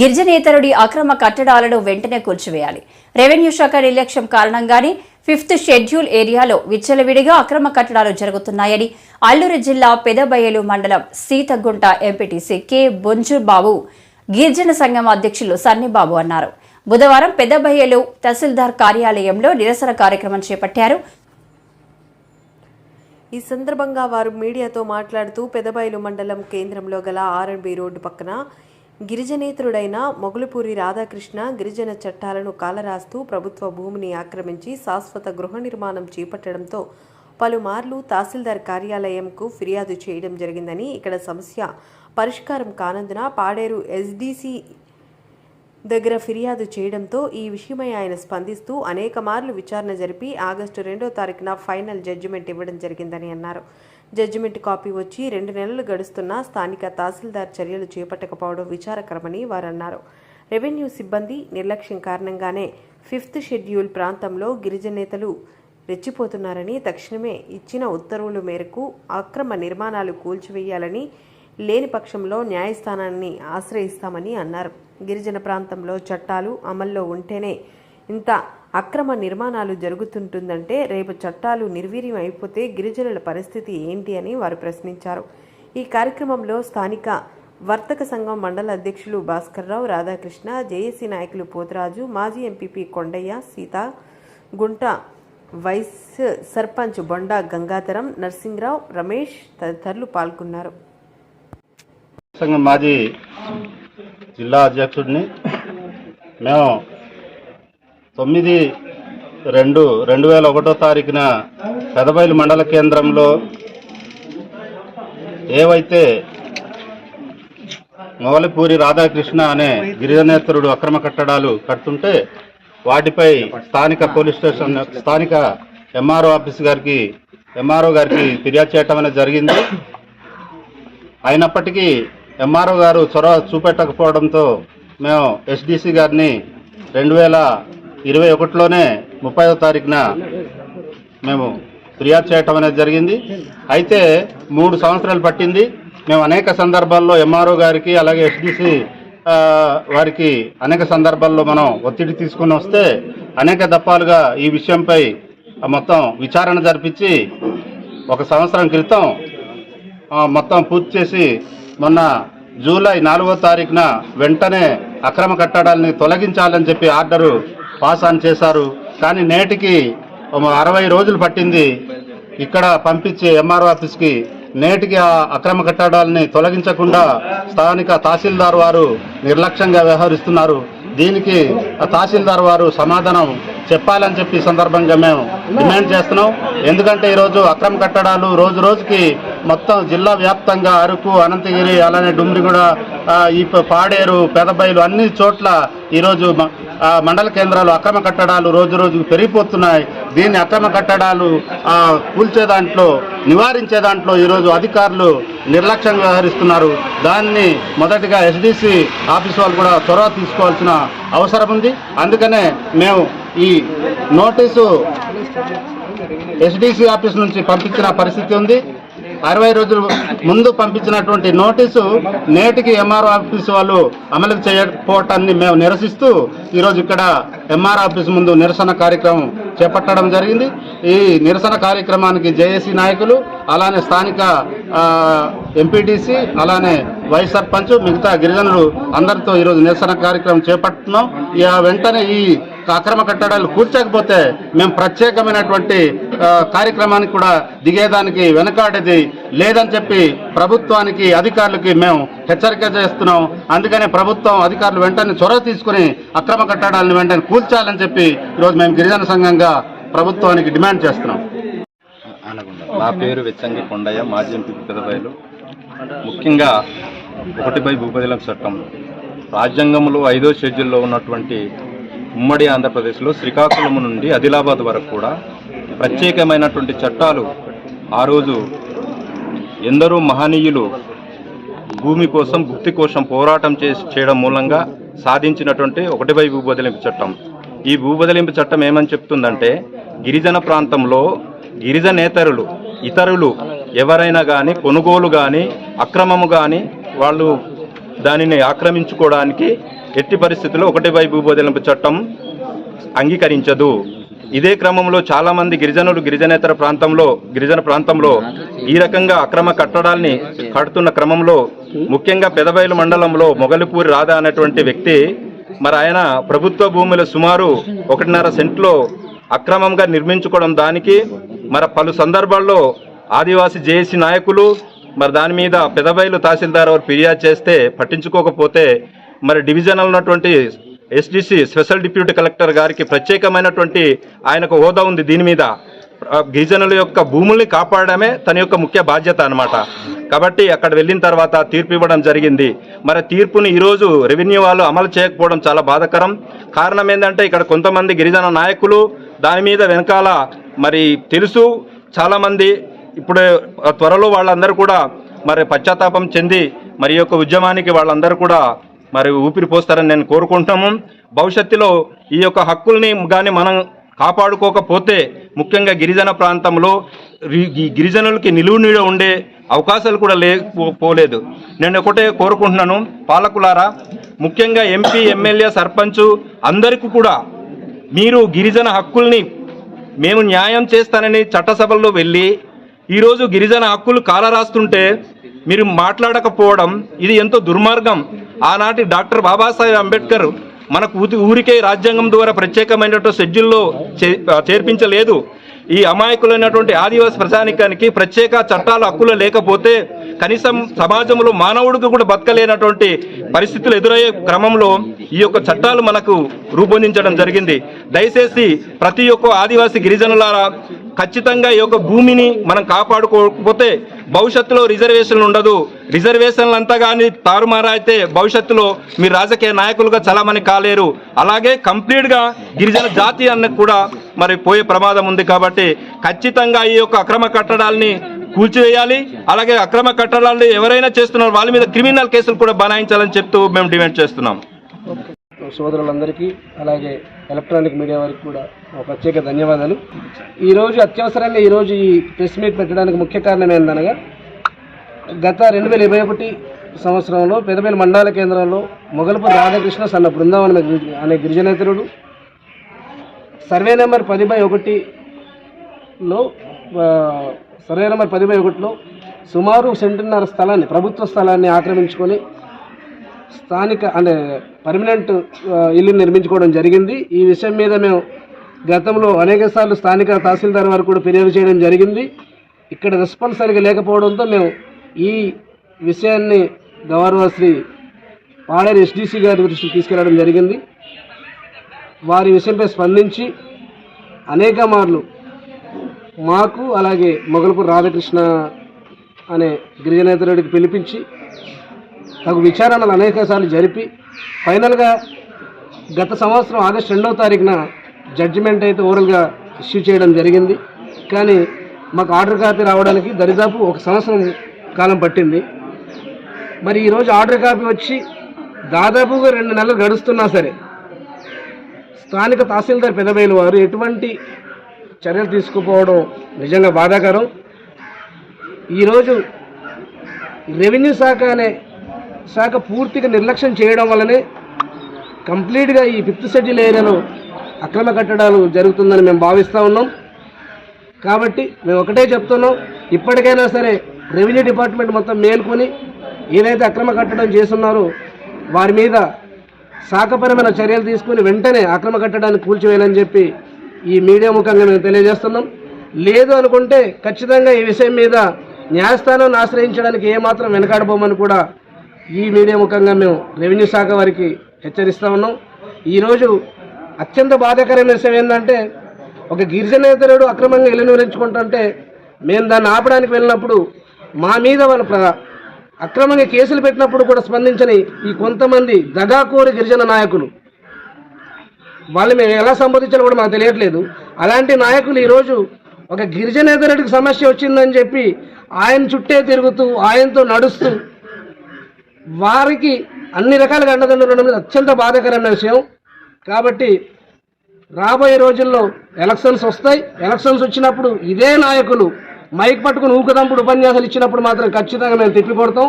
గిరిజనేతరుడి అక్రమ కట్టడాలను వెంటనే కూల్చివేయాలి. రెవెన్యూ శాఖ నిర్లక్ష్యం కారణంగానే ఫిఫ్త్ షెడ్యూల్ ఏరియాలో విచ్చలవిడిగా అక్రమ కట్టడాలు జరుగుతున్నాయని అల్లూరు జిల్లా పెదబయలు మండలం సీతగుంట ఎంపీటీసీ కె బొంజుబాబు గిరిజన సంఘం అధ్యక్షులు సన్నిబాబు అన్నారు. బుధవారం పెద్దబయ్యలు తహసీల్దార్ కార్యాలయంలో నిరసన కార్యక్రమం చేపట్టారు. ఈ సందర్భంగా వారు మీడియాతో మాట్లాడుతూ పెదబయలు మండలం కేంద్రంలో గల ఆర్ఎండ్బి రోడ్డు పక్కన గిరిజనేతరుడైన మొగులుపూరి రాధాకృష్ణ గిరిజన చట్టాలను కాలరాస్తూ ప్రభుత్వ భూమిని ఆక్రమించి శాశ్వత గృహ నిర్మాణం చేపట్టడంతో పలుమార్లు తహసీల్దార్ కార్యాలయంకు ఫిర్యాదు చేయడం జరిగిందని ఇక్కడ సమస్య పరిష్కారం కానందున పాడేరు ఎస్డీసీ దగ్గర ఫిర్యాదు చేయడంతో ఈ విషయమై ఆయన స్పందిస్తూ అనేక మార్లు విచారణ జరిపి ఆగస్టు రెండో తారీఖున ఫైనల్ జడ్జిమెంట్ ఇవ్వడం జరిగిందని అన్నారు. జడ్జిమెంట్ కాపీ వచ్చి రెండు నెలలు గడుస్తున్నా స్థానిక తహసీల్దార్ చర్యలు చేపట్టకపోవడం విచారకరమని వారన్నారు. రెవెన్యూ సిబ్బంది నిర్లక్ష్యం కారణంగానే ఫిఫ్త్ షెడ్యూల్ ప్రాంతంలో గిరిజనేతలు రెచ్చిపోతున్నారని తక్షణమే ఇచ్చిన ఉత్తర్వుల మేరకు అక్రమ నిర్మాణాలు కూల్చివేయాలని లేని పక్షంలో న్యాయస్థానాన్ని ఆశ్రయిస్తామని అన్నారు. గిరిజన ప్రాంతంలో చట్టాలు అమల్లో ఉంటేనే ఇంత అక్రమ నిర్మాణాలు జరుగుతుంటుందంటే రేపు చట్టాలు నిర్వీర్యం అయిపోతే గిరిజనుల పరిస్థితి ఏంటి అని వారు ప్రశ్నించారు. ఈ కార్యక్రమంలో స్థానిక వర్తక సంఘం మండల అధ్యక్షులు భాస్కర్రావు రాధాకృష్ణ జేఏసీ నాయకులు పోతరాజు మాజీ ఎంపీపీ కొండయ్య సీత గుంట వైస్ సర్పంచ్ బొండా గంగాధరం నర్సింగ్రావు రమేష్ తదితరులు పాల్గొన్నారు. సంఘం మాజీ జిల్లా అధ్యక్షుడిని మేము తొమ్మిది రెండు రెండు వేల ఒకటో తారీఖున పెదబైలు మండల కేంద్రంలో ఏవైతే మొగలిపూరి రాధాకృష్ణ అనే గిరిజనేతరుడు అక్రమ కట్టడాలు కడుతుంటే వాటిపై స్థానిక పోలీస్ స్టేషన్ స్థానిక ఎంఆర్ఓ ఆఫీస్ గారికి ఎంఆర్ఓ గారికి ఫిర్యాదు చేయటం అనేది జరిగింది. అయినప్పటికీ ఎంఆర్ఓ గారు చొరవ చూపెట్టకపోవడంతో మేము ఎస్డిసి గారిని రెండు వేల ఇరవై ఒకటిలోనే ముప్పైవ తారీఖున మేము ఫిర్యాదు చేయటం అనేది జరిగింది. అయితే మూడు సంవత్సరాలు పట్టింది. మేము అనేక సందర్భాల్లో ఎంఆర్ఓ గారికి అలాగే ఎస్డిసి వారికి అనేక సందర్భాల్లో మనం ఒత్తిడి తీసుకుని వస్తే అనేక దప్పాలుగా ఈ విషయంపై మొత్తం విచారణ జరిపించి ఒక సంవత్సరం క్రితం మొత్తం పూర్తి చేసి మొన్న జూలై నాలుగో తారీఖున వెంటనే అక్రమ కట్టడాలని తొలగించాలని చెప్పి ఆర్డరు పాస్ ఆన్ చేశారు. కానీ నేటికి అరవై రోజులు పట్టింది ఇక్కడ పంపించి ఎంఆర్ఓ ఆఫీస్కి. నేటికి ఆ అక్రమ కట్టడాలని తొలగించకుండా స్థానిక తహసీల్దార్ వారు నిర్లక్ష్యంగా వ్యవహరిస్తున్నారు. దీనికి ఆ తహసీల్దార్ వారు సమాధానం చెప్పాలని చెప్పి ఈ సందర్భంగా మేము డిమాండ్ చేస్తున్నాం. ఎందుకంటే ఈరోజు అక్రమ కట్టడాలు రోజు రోజుకి మొత్తం జిల్లా వ్యాప్తంగా అరకు అనంతగిరి అలానే డుమ్రిగూడ ఈ పాడేరు పెదబైలు అన్ని చోట్ల ఈరోజు మండల కేంద్రాలు అక్రమ కట్టడాలు రోజు రోజుకు పెరిగిపోతున్నాయి. దీన్ని అక్రమ కట్టడాలు కూల్చే దాంట్లో నివారించే దాంట్లో ఈరోజు అధికారులు నిర్లక్ష్యంగా వ్యవహరిస్తున్నారు. దాన్ని మొదటిగా ఎస్డిసి ఆఫీస్ వాళ్ళు కూడా చొరవ తీసుకోవాల్సిన అవసరం ఉంది. అందుకనే మేము ఈ నోటీసు ఎస్డిసి ఆఫీస్ నుంచి పంపించిన పరిస్థితి ఉంది. అరవై రోజుల ముందు పంపించినటువంటి నోటీసు నేటికి ఎంఆర్ఓ ఆఫీస్ వాళ్ళు అమలు చేయకపోవటాన్ని మేము నిరసిస్తూ ఈరోజు ఇక్కడ ఎంఆర్ ఆఫీస్ ముందు నిరసన కార్యక్రమం చేపట్టడం జరిగింది. ఈ నిరసన కార్యక్రమానికి జేఏసీ నాయకులు అలానే స్థానిక ఎంపీటీసీ అలానే వైస్ సర్పంచ్ మిగతా గిరిజనులు అందరితో ఈరోజు నిరసన కార్యక్రమం చేపడుతున్నాం. వెంటనే ఈ అక్రమ కట్టడాలు కూర్చకపోతే మేము ప్రత్యేకమైనటువంటి కార్యక్రమానికి కూడా దిగేదానికి వెనకాడేది లేదని చెప్పి ప్రభుత్వానికి అధికారులకి మేము హెచ్చరిక చేస్తున్నాం. అందుకనే ప్రభుత్వం అధికారులు వెంటనే చొరవ తీసుకుని అక్రమ కట్టడాలను వెంటనే కూల్చాలని చెప్పి ఈరోజు మేము గిరిజన సంఘంగా ప్రభుత్వానికి డిమాండ్ చేస్తున్నాం. నా పేరు వెచ్చంగి కొండయ్య మాజీ ఎంపీ పెదబయలు ముఖ్యంగా ఒకటి బై భూపదిలం చట్టం. రాజ్యాంగంలో ఐదో షెడ్యూల్లో ఉన్నటువంటి ఉమ్మడి ఆంధ్రప్రదేశ్లో శ్రీకాకుళం నుండి ఆదిలాబాద్ వరకు కూడా ప్రత్యేకమైనటువంటి చట్టాలు ఆ రోజు ఎందరో మహనీయులు భూమి కోసం భుక్తి కోసం పోరాటం చేసి చేయడం మూలంగా సాధించినటువంటి ఒకటిపై భూ భూపదిలింపు చట్టం. ఈ భూబదలింపు చట్టం ఏమని చెప్తుందంటే గిరిజన ప్రాంతంలో గిరిజనేతరులు ఇతరులు ఎవరైనా కానీ కొనుగోలు కానీ అక్రమము కానీ వాళ్ళు దానిని ఆక్రమించుకోవడానికి ఎట్టి పరిస్థితుల్లో ఒకటి బై భూబదలింపు చట్టం అంగీకరించదు. ఇదే క్రమంలో చాలా మంది గిరిజనులు గిరిజనేతర ప్రాంతంలో గిరిజన ప్రాంతంలో ఈ రకంగా అక్రమ కట్టడాల్ని కడుతున్న క్రమంలో ముఖ్యంగా పెదబయలు మండలంలో మొగలిపూరి రాధా అనేటువంటి వ్యక్తి మరి ఆయన ప్రభుత్వ భూముల సుమారు ఒకటిన్నర సెంట్లో అక్రమంగా నిర్మించుకోవడం దానికి మరి పలు సందర్భాల్లో ఆదివాసీ జేఏసీ నాయకులు మరి దాని మీద పెదబయలు తహసీల్దార్ వారు ఫిర్యాదు చేస్తే పట్టించుకోకపోతే మరి డివిజనల్ ఉన్నటువంటి ఎస్డిసి స్పెషల్ డిప్యూటీ కలెక్టర్ గారికి ప్రత్యేకమైనటువంటి ఆయనకు హోదా ఉంది దీని మీద. గిరిజనుల యొక్క భూముల్ని కాపాడడమే తన యొక్క ముఖ్య బాధ్యత అనమాట కాబట్టి అక్కడ వెళ్ళిన తర్వాత తీర్పు ఇవ్వడం జరిగింది. మరి తీర్పుని ఈరోజు రెవెన్యూ వాళ్ళు అమలు చేయకపోవడం చాలా బాధాకరం. కారణం ఏంటంటే ఇక్కడ కొంతమంది గిరిజన నాయకులు దాని మీద వెనకాల మరి తెలుసు. చాలామంది ఇప్పుడు త్వరలో వాళ్ళందరూ కూడా మరి పశ్చాత్తాపం చెంది మరి యొక్క ఉద్యమానికి వాళ్ళందరూ కూడా మరి ఊపిరి పోస్తారని నేను కోరుకుంటాము. భవిష్యత్తులో ఈ యొక్క హక్కుల్ని కానీ మనం కాపాడుకోకపోతే ముఖ్యంగా గిరిజన ప్రాంతంలో ఈ గిరిజనులకి నిలువు నీడ ఉండే అవకాశాలు కూడా లేకపోలేదు నేను ఒకటే కోరుకుంటున్నాను పాలకులారా ముఖ్యంగా ఎంపీ ఎమ్మెల్యే సర్పంచ్ అందరికీ కూడా మీరు గిరిజన హక్కుల్ని మేము న్యాయం చేస్తానని చట్టసభల్లో వెళ్ళి ఈరోజు గిరిజన హక్కులు కాలరాస్తుంటే మీరు మాట్లాడకపోవడం ఇది ఎంతో దుర్మార్గం. ఆనాటి డాక్టర్ బాబాసాహెబ్ అంబేద్కర్ మనకు ఊరికే రాజ్యాంగం ద్వారా ప్రత్యేకమైనటువంటి షెడ్యూల్లో చే- చేర్పించలేదు. ఈ అమాయకులైనటువంటి ఆదివాసి ప్రజానికానికి ప్రత్యేక చట్టాల హక్కులు లేకపోతే కనీసం సమాజంలో మానవుడికి కూడా బతకలేనటువంటి పరిస్థితులు ఎదురయ్యే క్రమంలో ఈ యొక్క చట్టాలు మనకు రూపొందించడం జరిగింది. దయచేసి ప్రతి ఒక్క ఆదివాసీ గిరిజనులారా ఖచ్చితంగా ఈ యొక్క భూమిని మనం కాపాడుకోకపోతే భవిష్యత్తులో రిజర్వేషన్లు ఉండదు. రిజర్వేషన్లు అంతా కానీ తారుమారైతే భవిష్యత్తులో మీరు రాజకీయ నాయకులుగా చలామణి కాలేరు. అలాగే కంప్లీట్గా గిరిజన జాతి అన్నది కూడా మరి పోయే ప్రమాదం ఉంది కాబట్టి ఖచ్చితంగా ఈ యొక్క అక్రమ కట్టడాల్ని కూల్చివేయాలి. అలాగే అక్రమ కట్టడాలు ఎవరైనా చేస్తున్నారు వాళ్ళ మీద క్రిమినల్ కేసులు కూడా బనాయించాలని చెప్తూ మేము డిమాండ్ చేస్తున్నాం. సోదరులందరికీ అలాగే ఎలక్ట్రానిక్ మీడియా వారికి కూడా ఒక ప్రత్యేక ధన్యవాదాలు. ఈరోజు అత్యవసరంగా ఈరోజు ఈ ప్రెస్ మీట్ పెట్టడానికి ముఖ్య కారణం ఏందనగా గత రెండు వేల ఇరవై ఒకటి సంవత్సరంలో పెదపల్లి మండల కేంద్రంలో మొగలపు రాధాకృష్ణ సన్న బృందావనం అనే గిరిజనేతరుడు సర్వే నెంబర్ పది బై ఒకటిలో ఆ, సర్వే నెంబర్ పది బై ఒకటిలో సుమారు సెంటున్నర స్థలాన్ని ప్రభుత్వ స్థలాన్ని ఆక్రమించుకొని స్థానిక అంటే పర్మనెంట్ ఇల్లు నిర్మించుకోవడం జరిగింది. ఈ విషయం మీద మేము గతంలో అనేక సార్లు స్థానిక తహసీల్దార్ వారు కూడా ఫిర్యాదు చేయడం జరిగింది. ఇక్కడ రెస్పాన్స్ సరిగా లేకపోవడంతో మేము ఈ విషయాన్ని గౌరవ శ్రీ పాడేరు ఎస్డీసీ గారి దృష్టికి తీసుకెళ్ళడం జరిగింది. వారి విషయంపై స్పందించి అనేక మార్లు మాకు అలాగే మొగల్పూర్ రాధాకృష్ణ అనే గిరిజనేతరుడికి పిలిపించి తగు విచారణలు అనేక సార్లు జరిపి ఫైనల్గా గత సంవత్సరం ఆగస్టు రెండవ తారీఖున జడ్జిమెంట్ అయితే ఓరల్గా ఇష్యూ చేయడం జరిగింది. కానీ మాకు ఆర్డర్ కాపీ రావడానికి దరిదాపు ఒక సంవత్సరం కాలం పట్టింది. మరి ఈరోజు ఆర్డర్ కాపీ వచ్చి దాదాపుగా రెండు నెలలు గడుస్తున్నా సరే స్థానిక తహసీల్దార్ పెదవేలు వారు ఎటువంటి చర్యలు తీసుకుపోవడం నిజంగా బాధాకరం. ఈరోజు రెవెన్యూ శాఖ అనే శాఖ పూర్తిగా నిర్లక్ష్యం చేయడం వల్లనే కంప్లీట్గా ఈ ఫిఫ్త్ షెడ్యూల్ ఏరియాలో అక్రమ కట్టడాలు జరుగుతుందని మేము భావిస్తూ ఉన్నాం. కాబట్టి మేము ఒకటే చెప్తున్నాం ఇప్పటికైనా సరే రెవెన్యూ డిపార్ట్మెంట్ మొత్తం మేల్కొని ఏదైతే అక్రమ కట్టడం చేస్తున్నారో వారి మీద శాఖపరమైన చర్యలు తీసుకుని వెంటనే అక్రమ కట్టడాన్ని కూల్చివేయాలని చెప్పి ఈ మీడియా ముఖంగా మేము తెలియజేస్తున్నాం. లేదు అనుకుంటే ఖచ్చితంగా ఈ విషయం మీద న్యాయస్థానాన్ని ఆశ్రయించడానికి ఏమాత్రం వెనకాడబోమని కూడా ఈ మీడియా ముఖంగా మేము రెవెన్యూ శాఖ వారికి హెచ్చరిస్తూ ఉన్నాం. ఈరోజు అత్యంత బాధాకరమైన విషయం ఏంటంటే ఒక గిరిజనేతరుడు అక్రమంగా ఇల్లు నిర్మించుకుంటుంటే మేము దాన్ని ఆపడానికి వెళ్ళినప్పుడు మా మీద వాళ్ళు ప్ర- అక్రమంగా కేసులు పెట్టినప్పుడు కూడా స్పందించని ఈ కొంతమంది దగాకోరి గిరిజన నాయకులు. వాళ్ళు మేము ఎలా సంబోధించాలో కూడా మాకు తెలియట్లేదు. అలాంటి నాయకులు ఈరోజు ఒక గిరిజనేతరుడికి సమస్య వచ్చిందని చెప్పి ఆయన చుట్టే తిరుగుతూ ఆయనతో నడుస్తూ వారికి అన్ని రకాలుగా అండదండలు ఉండడం అత్యంత బాధాకరమైన విషయం. కాబట్టి రాబోయే రోజుల్లో ఎలక్షన్స్ వస్తాయి. ఎలక్షన్స్ వచ్చినప్పుడు ఇదే నాయకులు మైక్ పట్టుకుని ఊకదంపుడు ఉపన్యాసాలు ఇచ్చినప్పుడు మాత్రం ఖచ్చితంగా మేము తిప్పి కొడతాం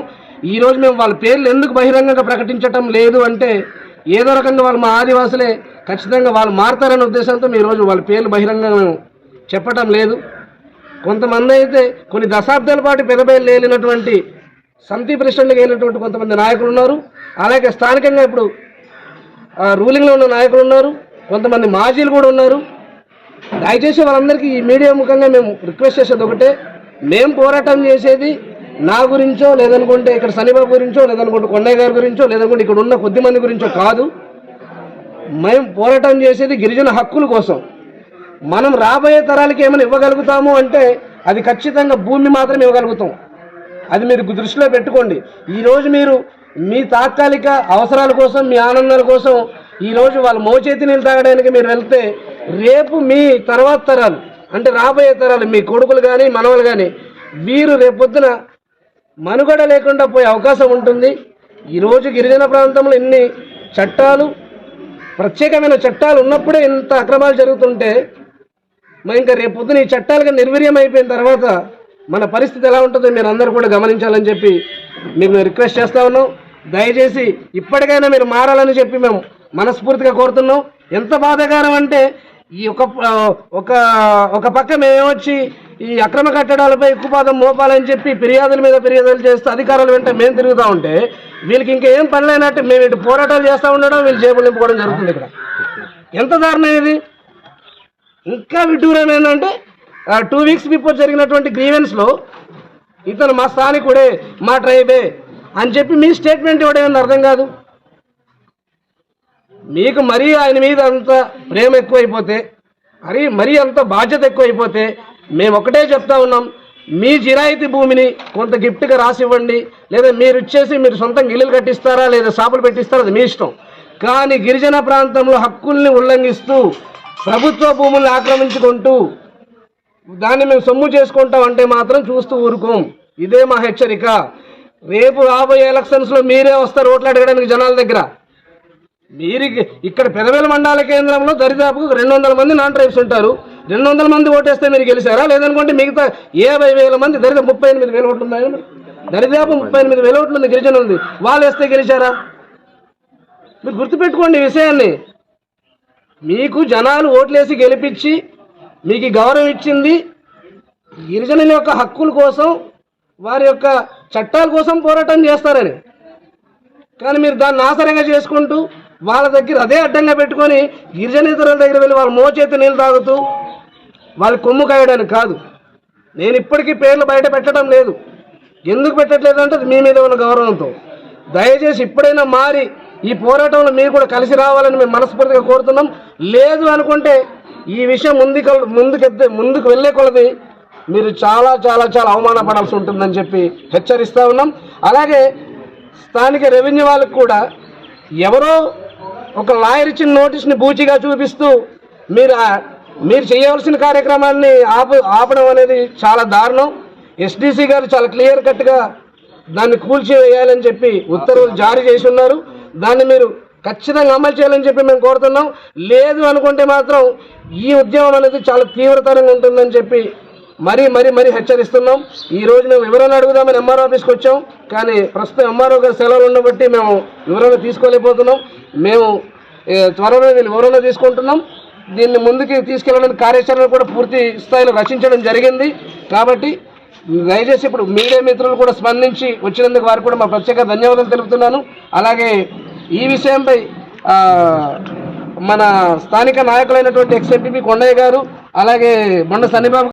మేము వాళ్ళ పేర్లు ఎందుకు బహిరంగంగా ప్రకటించటం లేదు అంటే ఏదో రకంగా వాళ్ళు మా ఆదివాసులే ఖచ్చితంగా వాళ్ళు మారతారనే ఉద్దేశంతో ఈ రోజు వాళ్ళ పేర్లు బహిరంగంగా చెప్పటం లేదు. కొంతమంది అయితే కొన్ని దశాబ్దాల పాటు పెదబయలు లేనటువంటి సంతి ప్రెసిడెంట్గా వెళ్ళినటువంటి కొంతమంది నాయకులు ఉన్నారు. అలాగే స్థానికంగా ఇప్పుడు ఆ, రూలింగ్లో ఉన్న నాయకులు ఉన్నారు. కొంతమంది మాజీలు కూడా ఉన్నారు. దయచేసి వాళ్ళందరికీ ఈ మీడియా ముఖంగా మేము రిక్వెస్ట్ చేసేది ఒకటే. మేము పోరాటం చేసేది నా గురించో లేదనుకుంటే ఇక్కడ శనిబాబు గురించో లేదనుకుంటే కొండయ్య గారి గురించో లేదనుకుంటే ఇక్కడ ఉన్న కొద్ది మంది గురించో కాదు. మేము పోరాటం చేసేది గిరిజన హక్కుల కోసం. మనం రాబోయే తరాలకి ఏమైనా ఇవ్వగలుగుతాము అంటే అది ఖచ్చితంగా భూమి మాత్రమే ఇవ్వగలుగుతాం. అది మీరు దృష్టిలో పెట్టుకోండి. ఈరోజు మీరు మీ తాత్కాలిక అవసరాల కోసం మీ ఆనందాల కోసం ఈరోజు వాళ్ళ మోచేతి నీళ్ళు తాగడానికి మీరు వెళ్తే రేపు మీ తర్వాత తరాలు అంటే రాబోయే తరాలు మీ కొడుకులు కానీ మనవలు కానీ వీరు రేపొద్దున మనుగడ లేకుండా పోయే అవకాశం ఉంటుంది. ఈరోజు గిరిజన ప్రాంతంలో ఎన్ని చట్టాలు ప్రత్యేకమైన చట్టాలు ఉన్నప్పుడే ఇంత అక్రమాలు జరుగుతుంటే మరి ఇంకా రేపు ఈ చట్టాలుగా నిర్వీర్యం అయిపోయిన తర్వాత మన పరిస్థితి ఎలా ఉంటుందో మీరు అందరూ కూడా గమనించాలని చెప్పి మీకు మేము రిక్వెస్ట్ చేస్తా ఉన్నాం. దయచేసి ఇప్పటికైనా మీరు మారాలని చెప్పి మేము మనస్ఫూర్తిగా కోరుతున్నాం. ఎంత బాధాకరం అంటే ఈ ఒక ఒక ఒక పక్క మేమొచ్చి ఈ అక్రమ కట్టడాలపై ఎక్కువపాదం మోపాలని చెప్పి ఫిర్యాదుల మీద ఫిర్యాదులు చేస్తూ అధికారులు వెంట మేము తిరుగుతూ ఉంటే వీళ్ళకి ఇంకా ఏం పని లేనట్టు మేము ఇటు పోరాటాలు చేస్తూ ఉండడం వీళ్ళు జేబులు నింపుకోవడం జరుగుతుంది ఇక్కడ. ఎంత దారుణం ఇది? ఇంకా విడ్డూరం ఏంటంటే టూ వీక్స్ బిఫోర్ జరిగినటువంటి గ్రీవెన్స్లో ఇతను మా స్థానికుడే మా ట్రైబే అని చెప్పి మీ స్టేట్మెంట్ ఇవ్వడం అర్థం కాదు. మీకు మరీ ఆయన మీద అంత ప్రేమ ఎక్కువైపోతే మరి మరీ అంత బాధ్యత ఎక్కువైపోతే మేము ఒకటే చెప్తా ఉన్నాం మీ జిరాయితీ భూమిని కొంత గిఫ్ట్గా రాసి ఇవ్వండి లేదా మీరు ఇచ్చేసి మీరు సొంతంగా ఇల్లులు కట్టిస్తారా లేదా షాపులు పెట్టిస్తారా అది మీ ఇష్టం. కానీ గిరిజన ప్రాంతంలో హక్కుల్ని ఉల్లంఘిస్తూ ప్రభుత్వ భూముల్ని ఆక్రమించుకుంటూ దాన్ని మేము సొమ్ము చేసుకుంటాం అంటే మాత్రం చూస్తూ ఊరుకోం. ఇదే మా హెచ్చరిక. రేపు రాబోయే ఎలక్షన్స్లో మీరే వస్తారు ఓట్లు అడగడానికి జనాల దగ్గర. మీరు ఇక్కడ పెదవేల మండల కేంద్రంలో దరిదాపుకు రెండు వందల మంది నాన్ ట్రైబ్స్ ఉంటారు. రెండు వందల మంది ఓటేస్తే మీరు గెలిచారా? లేదనుకుంటే మిగతా యాభై వేల మంది దరిదాపు ముప్పై ఎనిమిది వేల ఓట్లు ఉన్నాయా దరిదాపు ముప్పై ఎనిమిది వేల ఓట్లు ఉంది గిరిజన ఉంది. వాళ్ళు వేస్తే గెలిచారా? మీరు గుర్తుపెట్టుకోండి ఈ విషయాన్ని. మీకు జనాలు ఓట్లేసి గెలిపించి మీకు గౌరవం ఇచ్చింది గిరిజనుల యొక్క హక్కుల కోసం వారి యొక్క చట్టాల కోసం పోరాటం చేస్తారని. కానీ మీరు దాన్ని ఆసరంగా చేసుకుంటూ వాళ్ళ దగ్గర అదే అడ్డంగా పెట్టుకొని గిరిజనేతరుల దగ్గర వెళ్ళి వాళ్ళ మోచేతి నీళ్ళు తాగుతూ వాళ్ళు కొమ్ము కాయడానికి కాదు. నేను ఇప్పటికీ పేర్లు బయట పెట్టడం లేదు. ఎందుకు పెట్టట్లేదు అంటే అది మీ మీద ఉన్న గౌరవంతో. దయచేసి ఇప్పుడైనా మారి ఈ పోరాటంలో మీరు కూడా కలిసి రావాలని మేము మనస్ఫూర్తిగా కోరుతున్నాం. లేదు అనుకుంటే ఈ విషయం ముందుకు ముందుకెద్దే ముందుకు వెళ్ళే కొలది మీరు చాలా చాలా చాలా అవమానపడాల్సి ఉంటుందని చెప్పి హెచ్చరిస్తూ ఉన్నాం. అలాగే స్థానిక రెవెన్యూ వాళ్ళకు కూడా ఎవరో ఒక లాయర్ ఇచ్చిన నోటీస్ని బూచిగా చూపిస్తూ మీరు మీరు చేయవలసిన కార్యక్రమాన్ని ఆప ఆపడం అనేది చాలా దారుణం. ఎస్డీసీ గారు చాలా క్లియర్ కట్గా దాన్ని కూల్చివేయాలని చెప్పి ఉత్తర్వులు జారీ చేసి ఉన్నారు. దాన్ని మీరు ఖచ్చితంగా అమలు చేయాలని చెప్పి మేము కోరుతున్నాం. లేదు అనుకుంటే మాత్రం ఈ ఉద్యమం అనేది చాలా తీవ్రతరంగా ఉంటుందని చెప్పి మరీ మరీ మరీ హెచ్చరిస్తున్నాం. ఈ రోజు మేము వివరాలు అడుగుదామని ఎంఆర్ఓ ఆఫీస్కి వచ్చాం. కానీ ప్రస్తుతం ఎంఆర్ఓ గారి సెలవులు ఉండబట్టి మేము వివరణ తీసుకోలేకపోతున్నాం. మేము త్వరలో వీళ్ళు వివరణ తీసుకుంటున్నాం. దీన్ని ముందుకి తీసుకెళ్ళడానికి కార్యాచరణ కూడా పూర్తి స్థాయిలో రచించడం జరిగింది. కాబట్టి దయచేసి ఇప్పుడు మీడియా మిత్రులు కూడా స్పందించి వచ్చినందుకు వారు కూడా మా ప్రత్యేక ధన్యవాదాలు తెలుపుతున్నాను. అలాగే ఈ విషయంపై మన స్థానిక నాయకులైనటువంటి ఎక్స్ ఎంపీ కొండయ్య గారు అలాగే బొండ సన్నిబాబు